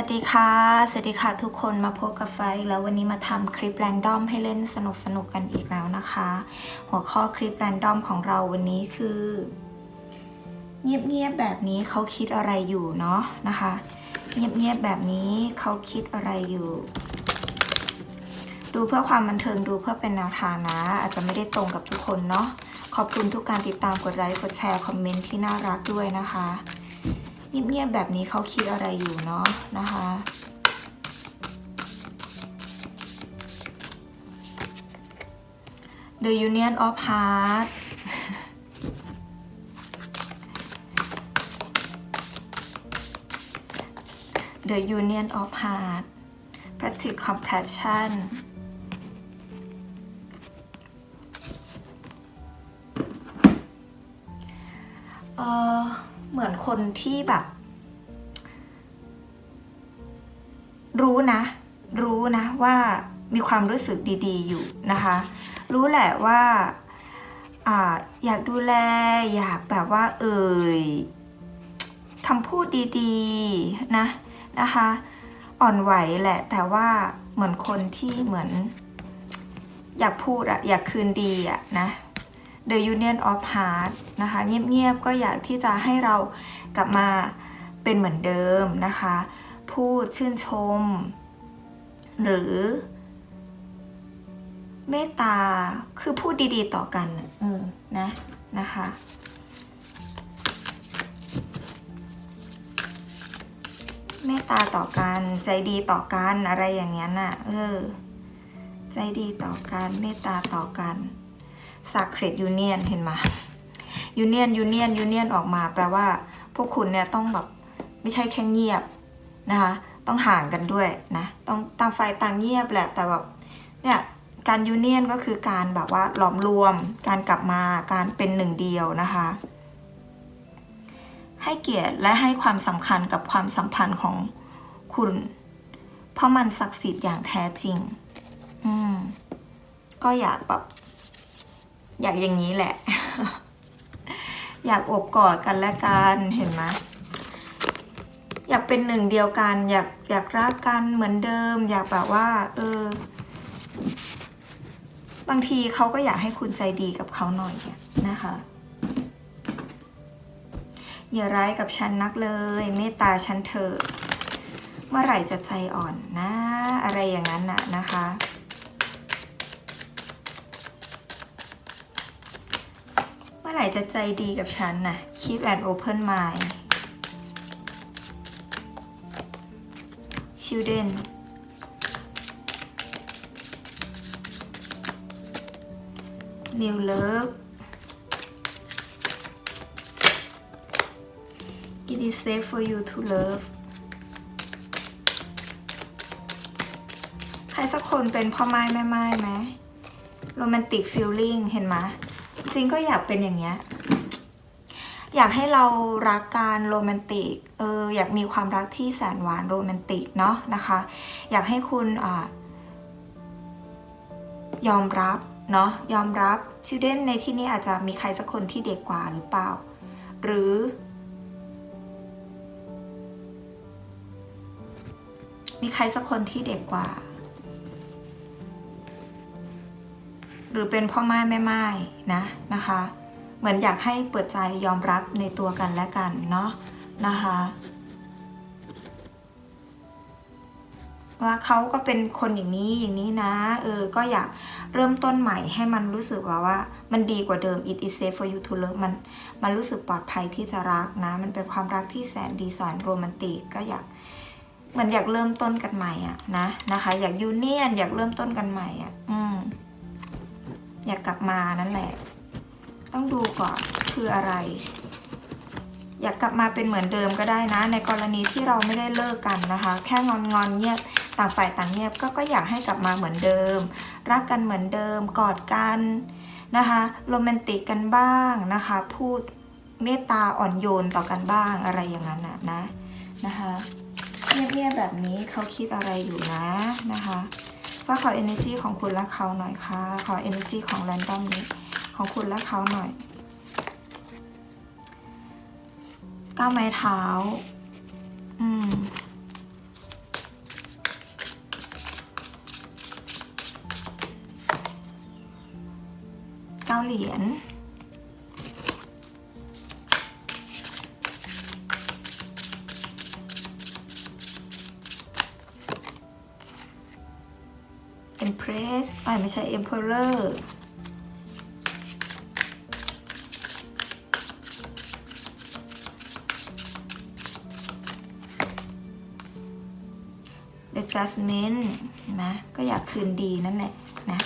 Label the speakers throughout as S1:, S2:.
S1: วัสดีค่ะ สวัสดีค่ะทุกคนมาพบกับไฟแล้ววันนี้มาทำคลิปแรนดอมให้เล่นสนุกสนุกๆกันอีกแล้วนะคะ หัวข้อคลิปแรนดอมของเราวันนี้คือ เงียบๆแบบนี้เขาคิดอะไรอยู่เนาะนะคะ เงียบๆแบบนี้เขาคิดอะไรอยู่ ดูเพื่อความบันเทิงดูเพื่อเป็นแนวทางนะ อาจจะไม่ได้ตรงกับทุกคนเนาะขอบคุณทุกการติดตามกดไลค์กดแชร์คอมเมนต์ที่น่ารักด้วยนะคะ เงียบๆแบบนี้เขาคิดอะไรอยู่เนาะนะคะ The Union of Heart The Union of Heart p r a c t i c Compassion คนที่แบบ รู้นะ รู้นะว่ามีความรู้สึกดีๆ อยู่นะคะ รู้แหละว่าออยากดูแลอยากแบบว่า เอ่ยคำพูดดีๆนะนะคะ อ่อนไหวแหละ แต่ว่าเหมือนคนที่เหมือน อยากพูดอะอยากคืนดีอะนะ The Union of Heart นะคะ เงียบๆ ก็อยากที่จะให้เรากลับมาเป็นเหมือนเดิมนะคะ พูดชื่นชม หรือเมตตาคือพูดดีๆต่อกันนะเออนะนะคะเมตตาต่อกันใจดีต่อกันอะไรอย่างเงี้ยน่ะเออ ใจดีต่อกันเมตตาต่อกัน Sacred Union เห็นไหม Union Union Union ออกมา แปลว่า พวกคุณเนี่ยต้องแบบไม่ใช่แค่เงียบนะคะ ต้องห่างกันด้วยนะ ต้องต่างฝ่ายต่างเงียบแหละ แต่แบบเนี่ยการยูเนียนก็คือการแบบว่าหลอมรวม การกลับมา การเป็นหนึ่งเดียวนะคะ ให้เกียรติและให้ความสำคัญกับความสัมพันธ์ของคุณ เพราะมันศักดิ์สิทธิ์อย่างแท้จริง อืม ก็อยากแบบ อยากอย่างนี้แหละ อยากอบกอดกันและกันเห็นไหมอยากเป็นหนึ่งเดียวกัน อยากอยากรักกันเหมือนเดิม อยากแบบว่า เออ บางทีเขาก็อยากให้คุณใจดีกับเขาหน่อยนะคะอย่าร้ายกับฉันนักเลย เมตตาฉันเถอะเมื่อไหร่จะใจอ่อนนะ อะไรอย่างนั้นน่ะนะคะ เมื่อ ไหร่จะใจดีกับฉันน่ะ keep an open mind children new love it is safe for you to love ใครสักคนเป็นพ่อไม้แม่ไม้ไหมโรแมนติกฟิลลิ่งเห็นไหม จริงก็อยากเป็นอย่างเงี้ย อยากให้เรารักกันโรแมนติก เอออยากมีความรักที่แสนหวานโรแมนติกเนาะนะคะ อยากให้คุณอ่ายอมรับเนาะยอมรับชิลเดนในที่นี้อาจจะมีใครสักคนที่เด็กกว่าหรือเปล่า หรือ มีใครสักคนที่เด็กกว่า หรือเป็นพ่อไม้แม่ไม้นะนะคะ เหมือนอยากให้เปิดใจยอมรับในตัวกันและกันเนาะนะคะว่าเขาก็เป็นคนอย่างนี้อย่างนี้นะเออก็อยากเริ่มต้นใหม่ให้มันรู้สึกว่าว่า มันดีกว่าเดิม it is safe for you to love มันมันรู้สึกปลอดภัยที่จะรักนะ มันเป็นความรักที่แสนดีแสนโรแมนติกก็อยากเหมือนอยากเริ่มต้นกันใหม่อะนะนะคะ อยากยูเนียนอยากเริ่มต้นกันใหม่อะอื อยากกลับมานั่นแหละ ต้องดูก่อนคืออะไร อยากกลับมาเป็นเหมือนเดิมก็ได้นะ ในกรณีที่เราไม่ได้เลิกกันนะคะ แค่งอนงอนเงียบต่างฝ่ายต่างเงียบก็ก็อยากให้กลับมาเหมือนเดิม รักกันเหมือนเดิมกอดกันนะคะโรแมนติกกันบ้างนะคะ พูดเมตตาอ่อนโยนต่อกันบ้างอะไรอย่างนั้นนะนะนะคะเงียบๆแบบนี้เขาคิดอะไรอยู่นะนะคะ ก็ขอ energy ของคุณและเขาหน่อยค่ะ ขอ energy ของแรนดอมนี้ ของคุณและเขาหน่อยก้าวไม้เท้า อืมเก้าเหรียญ อ่าไม่ใช่ Emperor The Jasmine นะก็อยากคืนดีนั่นแหละนะ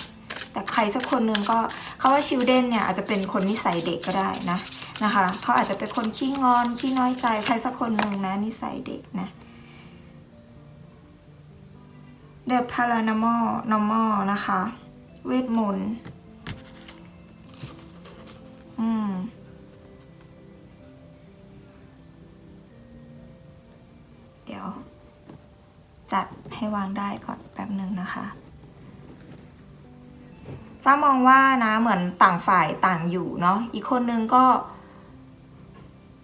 S1: แต่ใครสักคนหนึ่งก็เขาว่าชิลเดนเนี่ยอาจจะเป็นคนนิสัยเด็กก็ได้นะนะคะเขาอาจจะเป็นคนขี้งอนขี้น้อยใจใครสักคนหนึ่งนะนิสัยเด็กนะ The Paranormal Normal นะคะ เวทมนต์ อืม เดี๋ยว จัดให้วางได้ก่อนแป๊บหนึ่งนะคะฟ้ามองว่านะเหมือนต่างฝ่ายต่างอยู่เนาะอีกคนนึงก็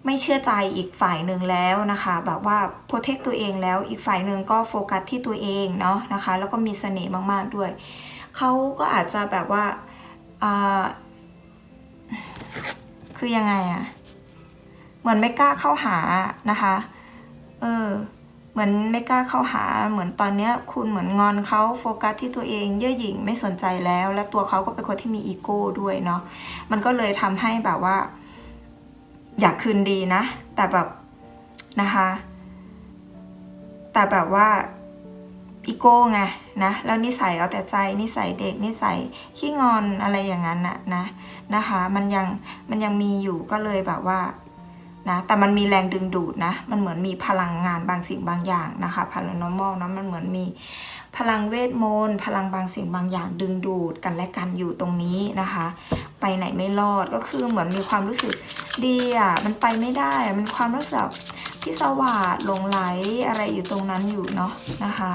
S1: ไม่เชื่อใจอีกฝ่ายหนึ่งแล้วนะคะ แบบว่าโปรเทคตัวเองแล้วอีกฝ่ายหนึ่งก็โฟกัสที่ตัวเองเนาะนะคะ แล้วก็มีเสน่ห์มาก ๆ ด้วย เขาก็อาจจะแบบว่าคือยังไงอะเหมือนไม่กล้าเข้าหานะคะ เออ เหมือนไม่กล้าเข้าหา เหมือนตอนเนี้ย คุณเหมือนงอนเขาโฟกัสที่ตัวเองเย่อหยิ่งไม่สนใจแล้ว และตัวเขาก็เป็นคนที่มีอีโก้ด้วยเนาะ มันก็เลยทำให้แบบว่า อยากคืนดีนะ แต่แบบนะคะ แต่แบบว่า อีโก้ไงนะแล้วนิสัยเอาแต่ใจนิสัยเด็กนิสัยขี้งอนอะไรอย่างนั้นนะนะนะคะ มันยังมันยังมีอยู่ก็เลยแบบว่านะแต่มันมีแรงดึงดูดนะ มันเหมือนมีพลังงานบางสิ่งบางอย่างนะคะ paranormal นะมันเหมือนมีพลังเวทมนต์พลังบางสิ่งบางอย่างดึงดูดกันและกันอยู่ตรงนี้นะคะ ไปไหนไม่รอดก็คือเหมือนมีความรู้สึกดีอะมันไปไม่ได้อะมันความรู้สึกที่สว่าดหลงไหลอะไรอยู่ตรงนั้นอยู่เนาะนะคะ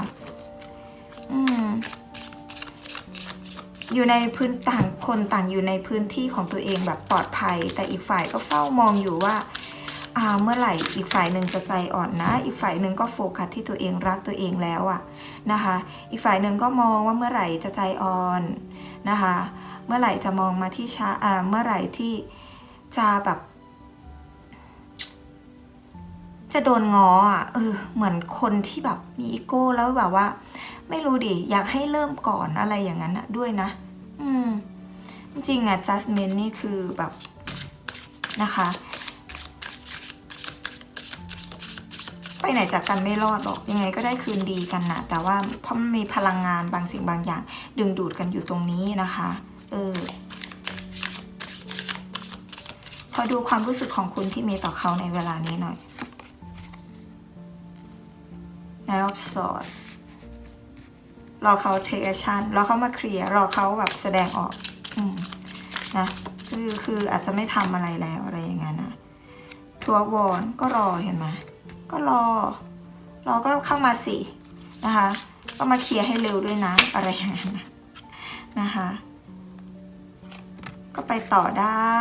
S1: อยู่ในพื้นต่างคนต่างอยู่ในพื้นที่ของตัวเองแบบปลอดภัย แต่อีกฝ่ายก็เฝ้ามองอยู่ว่าอ่าเมื่อไหร่อีกฝ่ายหนึ่งจะใจอ่อนนะ อีกฝ่ายหนึ่งก็โฟกัสที่ตัวเองรักตัวเองแล้วอะนะคะ อีกฝ่ายหนึ่งก็มองว่าเมื่อไหร่จะใจอ่อนนะคะ เมื่อไหร่จะมองมาที่ช้าอ่าเมื่อไหร่ที่จะแบบจะโดนงออะเออเหมือนคนที่แบบมีอีโก้แล้วแบบว่า ไม่รู้ดิ อยากให้เริ่มก่อนอะไรอย่างนั้นอะด้วยนะ อืม จริงอะ Jasmine นี่คือแบบนะคะ ไปไหนจากกันไม่รอดหรอก ยังไงก็ได้คืนดีกันนะแต่ว่าเพราะมันมีพลังงานบางสิ่งบางอย่าง ดึงดูดกันอยู่ตรงนี้นะคะ เออพอดูความรู้สึกของคุณที่มีต่อเขาในเวลานี้หน่อย Nine of Swords รอเขา take action รอเขามาเคลียร์รอเขาแบบแสดงออกอืนะคือคืออาจจะไม่ทำอะไรแล้วอะไรอย่างเงี้ยนะทัวร์วอนก็รอเห็นไหมก็รอ รอก็เข้ามาสินะคะ ก็มาเคลียร์ให้เร็วด้วยนะอะไรอย่างนั้นนะนะคะ ก็ไปต่อได้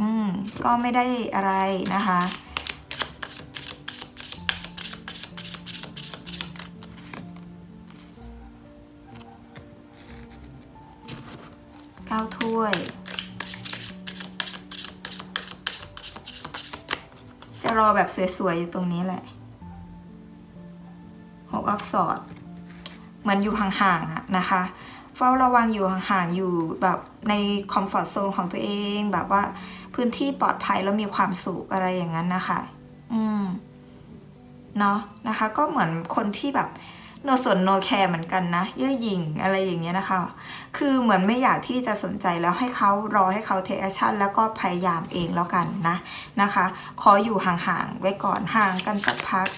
S1: อืมก็ไม่ได้อะไรนะคะ เก้าถ้วย จะรอแบบสวยๆ อยู่ตรงนี้แหละหกอัพสอดเหมือนอยู่ห่างๆนะคะ เฝ้าระวังอยู่ห่างๆ อยู่แบบในคอมฟอร์ทโซนของตัวเอง แบบว่าพื้นที่ปลอดภัยแล้วมีความสุขอะไรอย่างนั้นนะคะ อืม เนาะนะคะ ก็เหมือนคนที่แบบ โนสนโนแคร์เหมือนกันนะ เย่อหยิ่งอะไรอย่างเงี้ยนะคะ คือเหมือนไม่อยากที่จะสนใจแล้วให้เขารอให้เขาเทคแอคชั่นแล้วก็พยายามเองแล้วกันนะนะคะ ขออยู่ห่างๆไว้ก่อนห่างกันสักพัก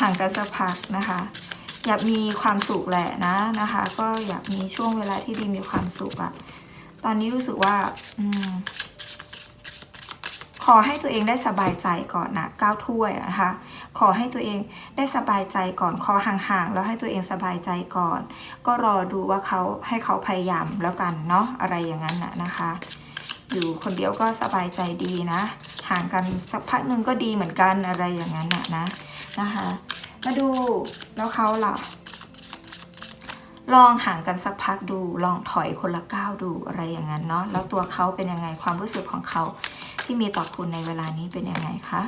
S1: ห่างกันสักพักนะคะ อยากมีความสุขแหละนะนะคะ ก็อยากมีช่วงเวลาที่ดีมีความสุขอะตอนนี้รู้สึกว่าอืมขอให้ตัวเองได้สบายใจก่อนนะก้าวถ้วยนะคะ ขอให้ตัวเองได้สบายใจก่อน ขอห่างๆ แล้วให้ตัวเองสบายใจก่อน ก็รอดูว่าเขาให้เขาพยายามแล้วกันเนาะอะไรอย่างนั้นนะนะคะ อยู่คนเดียวก็สบายใจดีนะ ห่างกันสักพักหนึ่งก็ดีเหมือนกันอะไรอย่างนั้นนะนะนะคะ มาดูแล้วเขาล่ะลองห่างกันสักพักดู ลองถอยคนละก้าวดูอะไรอย่างนั้นเนาะ แล้วตัวเขาเป็นยังไง ความรู้สึกของเขาที่มีต่อคุณในเวลานี้เป็นยังไงคะ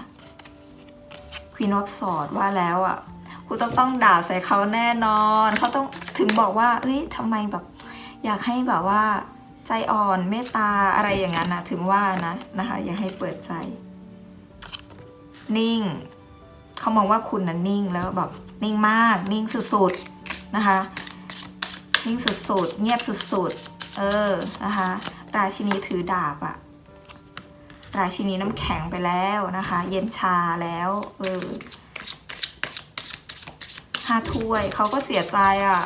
S1: ควีนอฟสอดว่าแล้วอะคุณต้องต้องด่าใส่เขาแน่นอน เขาต้องถึงบอกว่าเฮ้ยทำไมแบบ อยากให้แบบว่า ใจอ่อนเมตตาอะไรอย่างนั้นนะถึงว่านะนะคะ อยากให้เปิดใจ นิ่ง เขามองว่าคุณนั้นนิ่งแล้วแบบนิ่งมาก นิ่งสุดๆนะคะ นิ่งสุดๆเงียบสุดๆเออนะคะ ราชินีถือดาบอะ ราชินีน้ำแข็งไปแล้วนะคะ เย็นชาแล้วเออห้าถ้วยเขาก็เสียใจอะ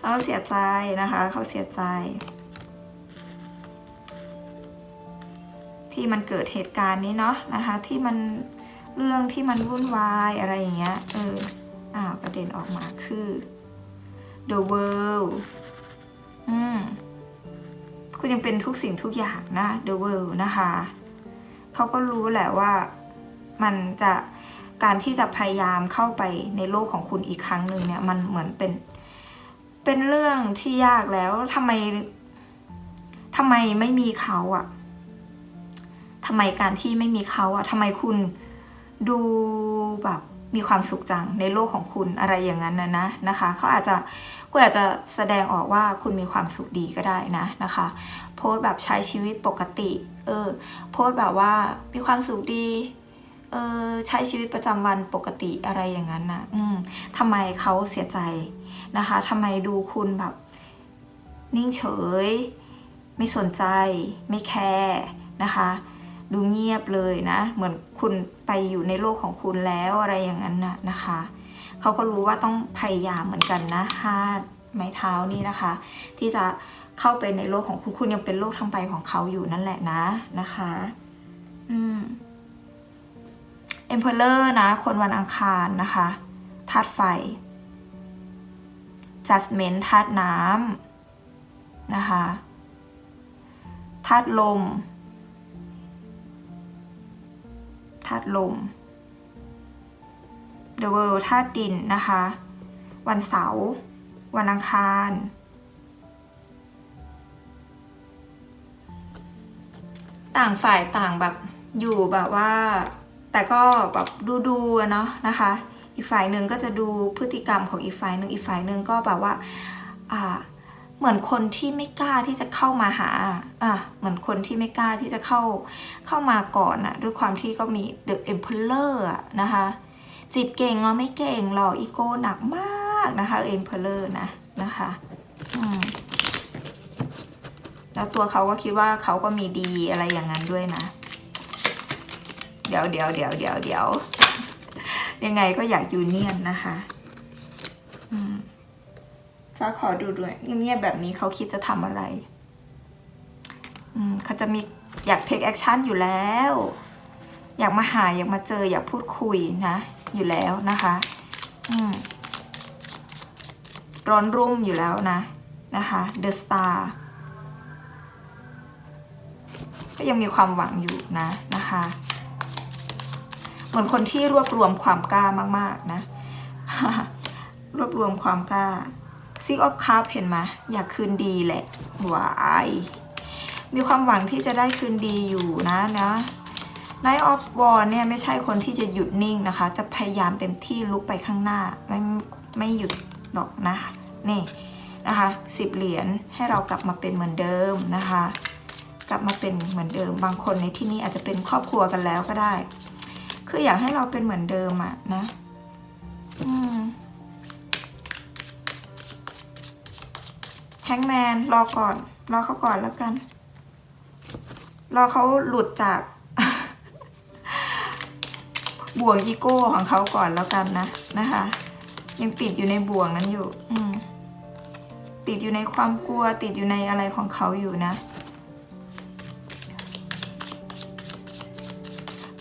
S1: เขาเสียใจนะคะเขาเสียใจ ที่มันเกิดเหตุการณ์นี้เนาะนะคะ ที่มันเรื่องที่มันวุ่นวายอะไรอย่างเงี้ยเอออ่าประเด็นออกมาคือ the world อืมคุณยังเป็นทุกสิ่งทุกอย่างนะ the world นะคะ เขาก็รู้แหละว่ามันจะการที่จะพยายามเข้าไปในโลกของคุณอีกครั้งหนึ่งเนี่ย มันเหมือนเป็น เป็นเรื่องที่ยากแล้วทำไมทำไมไม่มีเขาอะทำไมการที่ไม่มีเขาอะทำไมคุณดูแบบ มีความสุขจังในโลกของคุณอะไรอย่างนั้นนะนะนะคะเขาอาจจะคุณอาจจะแสดงออกว่าคุณมีความสุขดีก็ได้นะนะคะ โพสแบบใช้ชีวิตปกติเออโพสแบบว่ามีความสุขดีเออใช้ชีวิตประจำวันปกติอะไรอย่างนั้นนะอืมทำไมเขาเสียใจนะคะทำไมดูคุณแบบ นิ่งเฉย ไม่สนใจ ไม่แคร์นะคะ ดูเงียบเลยนะ เหมือนคุณไปอยู่ในโลกของคุณแล้วอะไรอย่างนั้นนะนะคะเขาก็รู้ว่าต้องพยายามเหมือนกันนะห้าไม้เท้านี่นะคะ ที่จะเข้าไปในโลกของคุณคุณยังเป็นโลกทั้งใบของเขาอยู่นั่นแหละนะนะคะ อืม Emperor นะ คนวันอังคารนะคะธาตุไฟ Judgment ธาตุน้ำนะคะธาตุลม ธาตุลม The World ธาตุดินนะคะ วันเสาร์วันอังคาร ต่างฝ่ายต่างแบบอยู่แบบว่า แต่ก็แบบดูดูเนาะนะคะ อีกฝ่ายหนึ่งก็จะดูพฤติกรรมของอีกฝ่ายหนึ่งอีกฝ่ายหนึ่งก็แบบว่า เหมือนคนที่ไม่กล้าที่จะเข้ามาหา อะ เหมือนคนที่ไม่กล้าที่จะเข้าเข้ามาก่อนอะด้วยความที่ก็มี The Emperor อะนะคะ จีบเก่งก็ไม่เก่งหรออีโก้หนักมากนะคะ Emperor นะนะคะอืมแล้วตัวเขาก็คิดว่าเขาก็มีดีอะไรอย่างนั้นด้วยนะ เดี๋ยวเดี๋ยวเดี๋ยวเดี๋ยวเดี๋ยวยังไงก็อยากยูเนียนนะคะ อืม ฟ้าขอดูด้วยเงียบๆแบบนี้เขาคิดจะทำอะไรเขาจะมีอยากเทคแอคชั่นอยู่แล้ว อยากมาหาอยากมาเจออยากพูดคุยนะ อยู่แล้วนะคะร้อนรุ่มอยู่แล้วนะนะคะ The Star ก็ยังมีความหวังอยู่นะนะคะเหมือนคนที่รวบรวมความกล้ามาก ๆ นะ รวบรวมความกล้า Six of Cups เห็นไหมอยากคืนดีแหละหวายมีความหวังที่จะได้คืนดีอยู่นะนะ Night of War เนี่ยไม่ใช่คนที่จะหยุดนิ่งนะคะ จะพยายามเต็มที่ลุกไปข้างหน้า ไม่ไม่หยุดหรอกนะนี่นะคะสิบเหรียญให้เรากลับมาเป็นเหมือนเดิมนะคะ กลับมาเป็นเหมือนเดิม บางคนในที่นี้อาจจะเป็นครอบครัวกันแล้วก็ได้ คืออยากให้เราเป็นเหมือนเดิมอะนะ อืม แฮงแมนรอก่อน รอเขาก่อนแล้วกัน รอเขาหลุดจากบ่วงอีโก้ของเขาก่อนแล้วกันนะนะคะ ยังติดอยู่ในบ่วงนั้นอยู่ อืติดอยู่ในความกลัว ติดอยู่ในอะไรของเขาอยู่นะ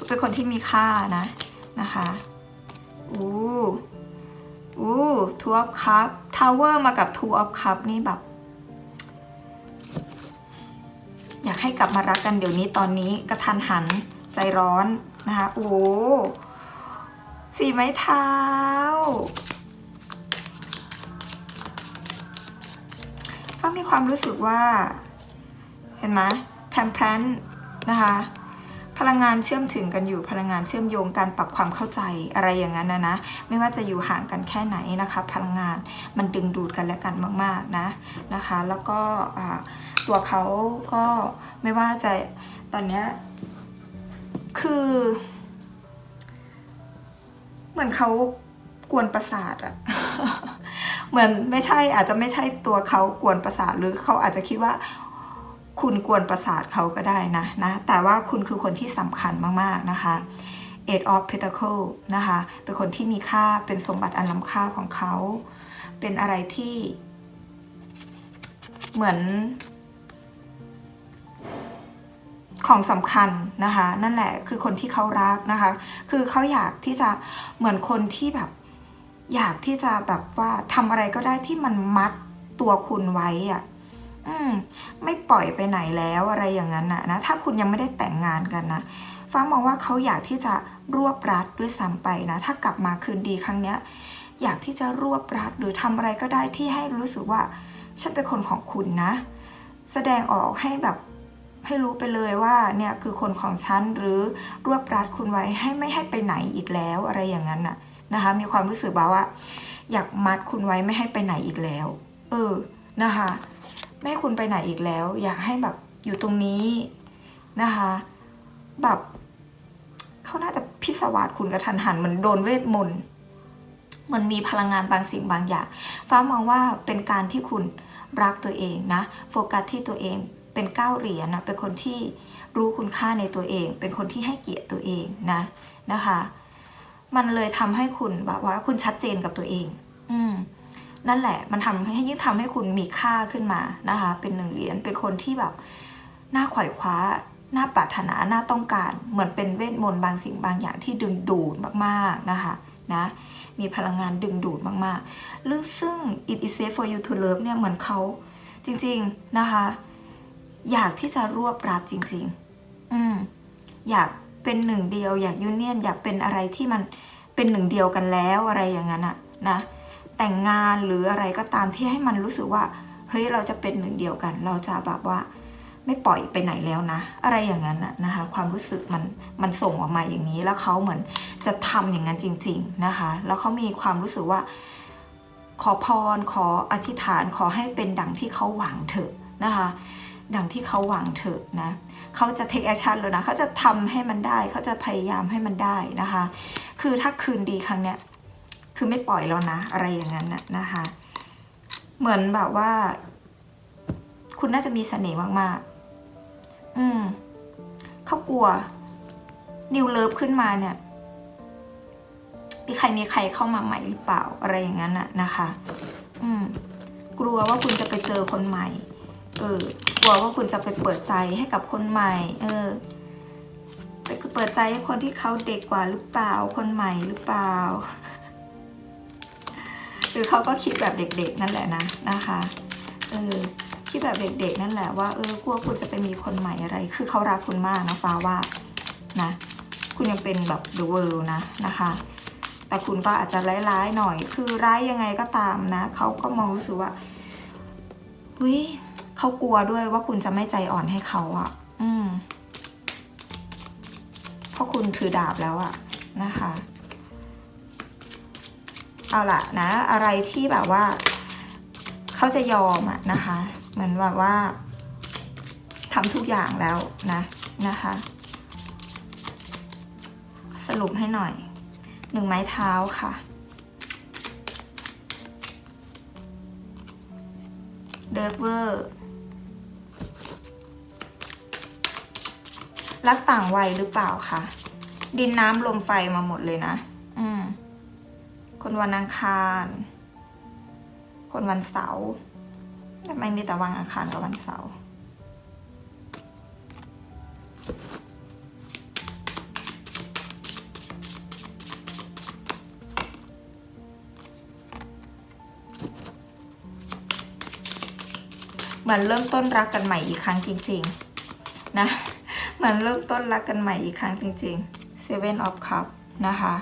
S1: เป็นคนที่มีค่านะนะคะอู้อู้ two of cup tower มากับ two of cup นี่แบบ ให้กลับมารักกันเดี๋ยวนี้ตอนนี้กระทันหันใจร้อนนะคะ โอ้สีไม้เท้าก็มีความรู้สึกว่า เห็นไหมแทมแพลนนะคะ พลังงานเชื่อมถึงกันอยู่พลังงานเชื่อมโยงการปรับความเข้าใจอะไรอย่างนั้นนะนะ ไม่ว่าจะอยู่ห่างกันแค่ไหนนะคะ พลังงานมันดึงดูดกันและกันมาก ๆนะนะคะ แล้วก็ตัวเขาก็ไม่ว่าจะตอนเนี้ยคือ เหมือนเขากวนประสาทอะเหมือนไม่ใช่อาจจะไม่ใช่ตัวเขากวนประสาทหรือเขาอาจจะคิดว่า คุณกวนประสาทเขาก็ได้นะนะ แต่ว่าคุณคือคนที่สำคัญมากๆนะคะ Eight of Pentacle นะคะ เป็นคนที่มีค่าเป็นสมบัติอันล้ำค่าของเขา เป็นอะไรที่ เหมือน ของสำคัญนะคะ นั่นแหละคือคนที่เขารักนะคะ คือเขาอยากที่จะเหมือนคนที่แบบ อยากที่จะแบบว่าทำอะไรก็ได้ที่มันมัดตัวคุณไว้อะ อืมไม่ปล่อยไปไหนแล้วอะไรอย่างนั้นนะนะถ้าคุณยังไม่ได้แต่งงานกันนะฟ้ามองว่าเขาอยากที่จะรวบรัดด้วยซ้ำไปนะถ้ากลับมาคืนดีครั้งเนี้ยอยากที่จะรวบรัดหรือทำอะไรก็ได้ที่ให้รู้สึกว่าฉันเป็นคนของคุณนะ แสดงออกให้แบบให้รู้ไปเลยว่าเนี่ยคือคนของฉันหรือรวบรัดคุณไว้ให้ไม่ให้ไปไหนอีกแล้วอะไรอย่างนั้นน่ะนะคะ มีความรู้สึกแบบว่า อยากมัดคุณไว้ไม่ให้ไปไหนอีกแล้ว เออนะคะ ไม่คุณไปไหนอีกแล้ว อยากให้แบบอยู่ตรงนี้นะคะ แบบเขาน่าจะพิศวาสคุณกระทันหันเหมือนโดนเวทมนต์เหมันมีพลังงานบางสิ่งบางอย่าง ฟ้ามองว่าเป็นการที่คุณรักตัวเองนะ โฟกัสที่ตัวเองเป็นก้าวเหรียญนะเป็นคนที่รู้คุณค่าในตัวเอง เป็นคนที่ให้เกียรติตัวเองนะนะคะ มันเลยทำให้คุณแบบว่าคุณชัดเจนกับตัวเอง อืม นั่นแหละ มันทำให้ยิ่งทำให้คุณมีค่าขึ้นมานะคะ เป็นหนึ่งเหรียญเป็นคนที่แบบน่าขวายคว้าน่าปรารถนาน่าต้องการ เหมือนเป็นเวทมนต์บางสิ่งบางอย่างที่ดึงดูดมากๆนะคะนะมีพลังงานดึงดูดมากๆหรือซึ่ง it is safe for you to love เนี่ยเหมือนเขาจริงๆนะคะ อยากที่จะรวบรัดจริง ๆ อืมอยากเป็นหนึ่งเดียว อยากยูเนียนอยากเป็นอะไรที่มันเป็นหนึ่งเดียวกันแล้วอะไรอย่างนั้นอะนะ แต่งงานหรืออะไรก็ตามที่ให้มันรู้สึกว่า เฮ้ยเราจะเป็นหนึ่งเดียวกัน เราจะแบบว่าไม่ปล่อยไปไหนแล้วนะ อะไรอย่างนั้นนะนะคะ ความรู้สึกมันมันส่งออกมาอย่างนี้ แล้วเขาเหมือนจะทำอย่างนั้นจริง ๆนะคะ แล้วเขามีความรู้สึกว่า ขอพรขออธิษฐานขอให้เป็นดังที่เขาหวังเถอะนะคะ ดังที่เขาหวังเถอะนะเขาจะ take action เลยนะเขาจะทำให้มันได้เขาจะพยายามให้มันได้นะคะ คือถ้าคืนดีครั้งเนี้ย คือไม่ปล่อยแล้วนะ อะไรอย่างนั้นนะนะคะ เหมือนแบบว่า คุณน่าจะมีเสน่ห์มากๆ อืม เขากลัว นิวเลิฟขึ้นมาเนี่ย มีใครมีใครเข้ามาใหม่หรือเปล่า อะไรอย่างนั้นน่ะนะคะ อืม กลัวว่าคุณจะไปเจอคนใหม่ เออ กลัวว่าคุณจะไปเปิดใจให้กับคนใหม่ เออไปเปิดใจให้คนที่เขาเด็กกว่าหรือเปล่า คนใหม่หรือเปล่า หรือเขาก็คิดแบบเด็ก ๆ นั่นแหละนะนะคะเออคิดแบบเด็ก ๆ นั่นแหละว่าเออกลัวคุณจะไปมีคนใหม่อะไร คือเขารักคุณมากนะฟ้าว่านะคุณยังเป็นแบบ the world นะนะคะ แต่คุณก็อาจจะร้ายๆหน่อย คือร้ายยังไงก็ตามนะเขาก็มองรู้สึกว่าเฮ้ยเขากลัวด้วยว่าคุณจะไม่ใจอ่อนให้เขาอะ่ะ อืมเพราะคุณถือดาบแล้วอะนะคะ เอาล่ะนะ อะไรที่แบบว่า เขาจะยอมอะนะคะ เหมือนแบบว่าทำทุกอย่างแล้วนะนะคะ สรุปให้หน่อยหนึ่งไม้เท้าค่ะเดรเวอร์รักต่างวัยหรือเปล่าคะดินน้ำลมไฟมาหมดเลยนะ อืม คนวันอังคาร คนวันเสาร์ทำไมมีแต่วันอังคารกับวันเสาร์เหมือนเริ่มต้นรักกันใหม่อีกครั้งจริง ๆ นะ เหมือนเริ่มต้นรักกันใหม่อีกครั้งจริงๆ Seven of Cup นะคะ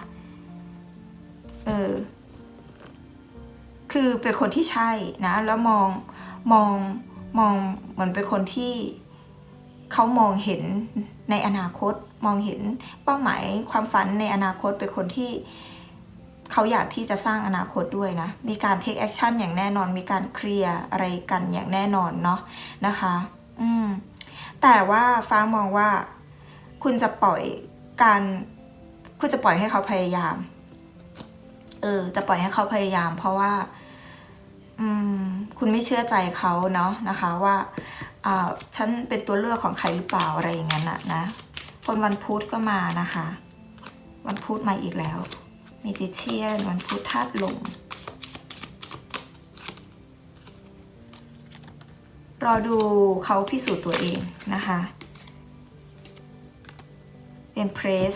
S1: เออ คือเป็นคนที่ใช่นะ แล้วมองมองมองเหมือนเป็นคนที่เขามองเห็นในอนาคต มองเห็นเป้าหมายความฝันในอนาคตเป็นคนที่เขาอยากที่จะสร้างอนาคตด้วยนะ มีการ take action อย่างแน่นอน มีการเคลียร์อะไรกันอย่างแน่นอนเนาะนะคะ อืม แต่ว่าฟ้ามองว่า คุณจะปล่อยการ คุณจะปล่อยให้เขาพยายาม เออ จะปล่อยให้เขาพยายาม เพราะว่า อืม คุณไม่เชื่อใจเขาเนาะนะคะ ว่าอ่าฉันเป็นตัวเลือกของใครหรือเปล่าอะไรอย่างนั้นอะนะคนวันพุธก็มานะคะ วันพุธมาอีกแล้วมีจิเชียนวันพุธธาตุลมรอดูเขาพิสูจน์ตัวเองนะคะ Empress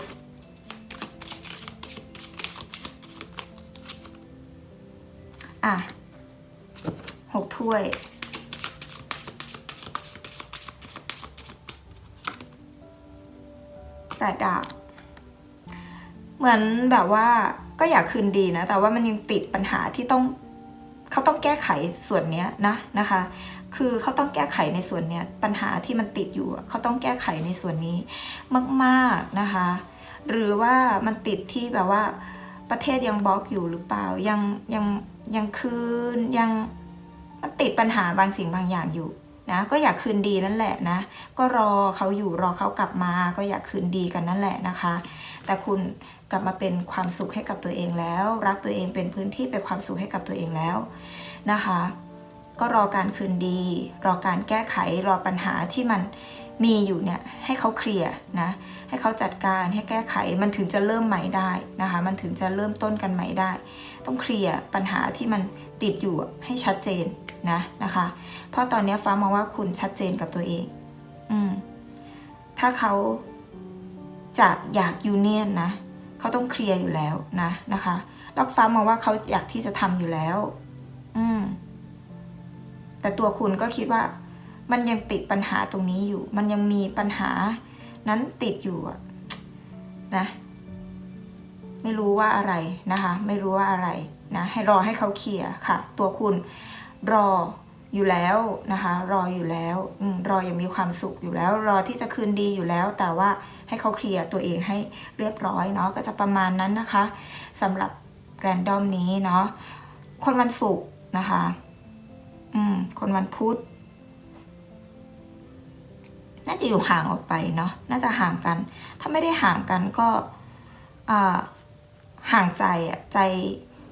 S1: อะหกถ้วย แปดดาบ เหมือนแบบว่าก็อยากคืนดีนะ แต่ว่ามันยังติดปัญหาที่ต้องเขาต้องแก้ไขส่วนเนี้ยนะนะคะ คือเขาต้องแก้ไขในส่วนเนี้ยปัญหาที่มันติดอยู่เขาต้องแก้ไขในส่วนนี้มาก ๆนะคะ หรือว่ามันติดที่แบบว่า ประเทศยังบล็อกอยู่หรือเปล่ายังยังยังคืนยังติดปัญหาบางสิ่งบางอย่างอยู่นะก็อยากคืนดีนั่นแหละนะ ก็รอเขาอยู่รอเขากลับมา ก็อยากคืนดีกันนั่นแหละนะคะ แต่คุณกลับมาเป็นความสุขให้กับตัวเองแล้ว รักตัวเองเป็นพื้นที่เป็นความสุขให้กับตัวเองแล้วนะคะ ก็รอการคืนดี รอการแก้ไขรอปัญหาที่มัน มีอยู่เนี่ยให้เขาเคลียร์นะให้เขาจัดการให้แก้ไขมันถึงจะเริ่มใหม่ได้นะคะ มันถึงจะเริ่มต้นกันใหม่ได้ ต้องเคลียร์ปัญหาที่มันติดอยู่ให้ชัดเจนนะนะคะ เพราะตอนนี้ฟ้ามองว่าคุณชัดเจนกับตัวเอง อืมถ้าเขาจะอยากยูเนียนนะเขาต้องเคลียร์อยู่แล้วนะนะคะแล้วฟ้ามองว่าเขาอยากที่จะทำอยู่แล้ว อืมแต่ตัวคุณก็คิดว่า มันยังติดปัญหาตรงนี้อยู่ มันยังมีปัญหานั้นติดอยู่อะนะ ไม่รู้ว่าอะไรนะคะ ไม่รู้ว่าอะไรนะ ให้รอให้เขาเคลียร์ค่ะ ตัวคุณรออยู่แล้วนะคะ รออยู่แล้วอรออย่างมีความสุขอยู่แล้ว รอที่จะคืนดีอยู่แล้ว แต่ว่าให้เขาเคลียร์ตัวเองให้เรียบร้อยเนาะก็จะประมาณนั้นนะคะสำหรับแรนดอมนี้เนาะคนวันศุกร์นะคะ อืม คนวันพุธ น่าจะอยู่ห่างออกไปเนาะน่าจะห่างกัน ถ้าไม่ได้ห่างกันก็ห่างใจอะใจ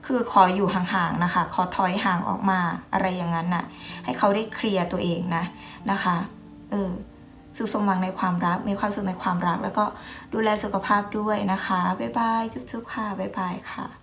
S1: คือขออยู่ห่างๆนะคะ ขอถอยห่างออกมาอะไรอย่างนั้นน่ะ ให้เขาได้เคลียร์ตัวเองนะนะคะเออสุขสมหวังในความรัก มีความสุขในความรัก แล้วก็ดูแลสุขภาพด้วยนะคะ บ๊ายบาย จุ๊บๆค่ะ บ๊ายบายค่ะ